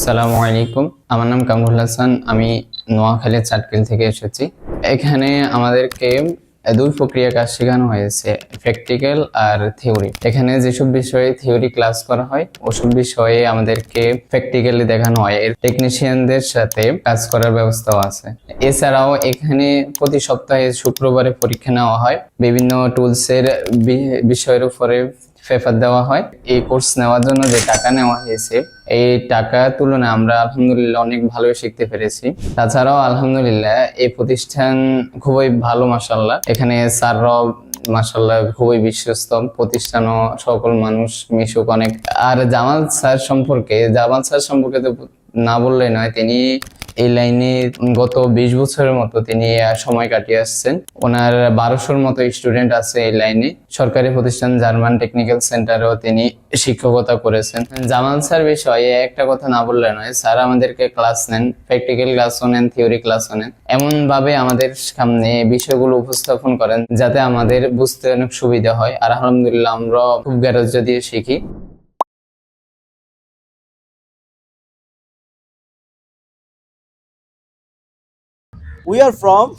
সালামু আলাইকুম। আমার নাম কামরুল হাসান, আমি নোয়াখালী চাটকিল থেকে এসেছি। এখানে আমাদেরকে দুই প্রক্রিয়া কাজ শেখানো হয়েছে, প্র্যাকটিক্যাল আর থিওরি। এখানে যেসব বিষয়ে থিওরি ক্লাস করা হয়, ওসব বিষয়ে আমাদেরকে প্র্যাকটিক্যালি দেখানো হয়। এর টেকনিশিয়ানদের সাথে কাজ করার ব্যবস্থাও আছে। এছাড়াও এখানে প্রতি সপ্তাহে শুক্রবারে পরীক্ষা নেওয়া হয়। বিভিন্ন টুলসের বিষয়ের উপরে পেপার দেওয়া হয়। এই কোর্স নেওয়ার জন্য যে টাকা নেওয়া হয়েছে, এই টাকা তুলনায় আমরা আলহামদুলিল্লাহ অনেক ভালোই শিখতে পেরেছি। তাছাড়াও আলহামদুলিল্লাহ এই প্রতিষ্ঠান খুবই ভালো মাসাল্লাহ এখানে স্যাররাও মাসাল্লাহ খুবই বিশ্বস্ত। প্রতিষ্ঠান ও সকল মানুষ মিশুক অনেক। আর জামাল স্যার সম্পর্কে, জামাল স্যার সম্পর্কে তো না বললেই নয়, তিনি এই লাইনে গত বিশ বছরের মতো তিনি সময় কাটিয়ে আসছেন। ওনার বারোশোর মতো স্টুডেন্ট আছে এই লাইনে। সরকারি প্রতিষ্ঠান জার্মান টেকনিক্যাল সেন্টারেও তিনি শিক্ষকতা করেছেন। জামাল স্যার বিষয়ে একটা কথা না বললে নয়, স্যার আমাদেরকে ক্লাস নেন, প্র্যাকটিক্যাল ক্লাসও নেন, থিওরি ক্লাসও নেন। এমন ভাবে আমাদের সামনে বিষয়গুলো উপস্থাপন করেন যাতে আমাদের বুঝতে অনেক সুবিধা হয়। আর আলহামদুলিল্লাহ আমরা খুব গ্যারেজ দিয়ে শিখি। We are from.